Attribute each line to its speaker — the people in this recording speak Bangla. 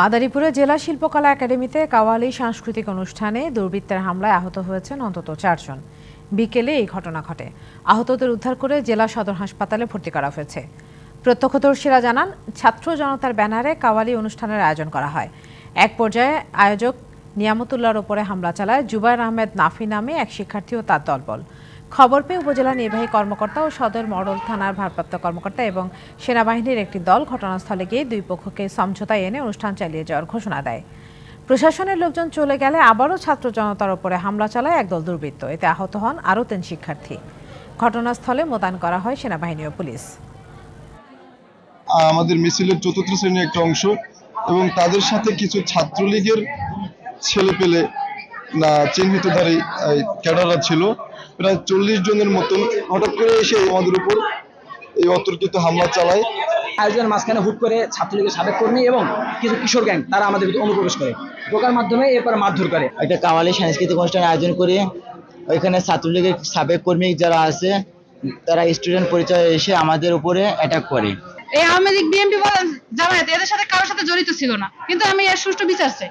Speaker 1: মাদারীপুরে জেলা শিল্পকলা একাডেমিতে কাওয়ালি সাংস্কৃতিক অনুষ্ঠানে দুর্বৃত্তের হামলায় আহত হয়েছেন অন্তত চারজন। বিকেলে এই ঘটনা ঘটে। আহতদের উদ্ধার করে জেলা সদর হাসপাতালে ভর্তি করা হয়েছে। প্রত্যক্ষদর্শীরা জানান, ছাত্র জনতার ব্যানারে কাওয়ালি অনুষ্ঠানের আয়োজন করা হয়। এক পর্যায়ে আয়োজক নিয়ামতুল্লাহর ওপরে হামলা চালায় জুবাইর আহমেদ নাফি নামে এক শিক্ষার্থী ও তার দলবল। খবর পেয়ে উপজেলা নির্বাহী কর্মকর্তা ও সদর মডেল থানার ভারপ্রাপ্ত কর্মকর্তা এবং সেনাবাহিনীর একটি দল ঘটনাস্থলে গিয়ে দুই পক্ষকে সমঝোতায় এনে অনুষ্ঠান চালিয়ে যাওয়ার ঘোষণা দেয়। প্রশাসনের লোকজন চলে গেলে আবারও ছাত্র জনতার ওপরে হামলা চালায় একদল দুর্বৃত্ত। এতে আহত হন আরও তিন শিক্ষার্থী। ঘটনাস্থলে মোতায়েন করা হয় সেনাবাহিনী ও পুলিশ।
Speaker 2: আমাদের মিছিলের চতুর্থ শ্রেণির একটা অংশ এবং তাদের সাথে কিছু ছাত্রলীগের ছেলে পেলে না চিহ্নিতধারী ক্যাডাররা ছিল। প্রায় চল্লিশ জনের মতন হঠাৎ করে এসে আমাদের উপর এই অতর্কিত হামলা চালায়।
Speaker 3: আয়োজনের মাঝখানে হুট করে ছাত্রলীগের সাবেক কর্মী এবং কিছু কিশোর গ্যাং তারা আমাদের ভিতরে অনুপ্রবেশ করে। ঢোকার মাধ্যমে এরপর মারধর করে।
Speaker 4: একটা কাওয়ালি সাংস্কৃতিক অনুষ্ঠান আয়োজন করে ওইখানে ছাত্রলীগের সাবেক কর্মী যারা আছে তারা স্টুডেন্ট পরিচয় এসে আমাদের উপরে অ্যাটাক করে।
Speaker 5: এই আওয়ামী লীগ বিএনপি জামায়াত এদের সাথে কারোর সাথে জড়িত ছিল না। কিন্তু আমি এর সুষ্ঠু বিচার চাই।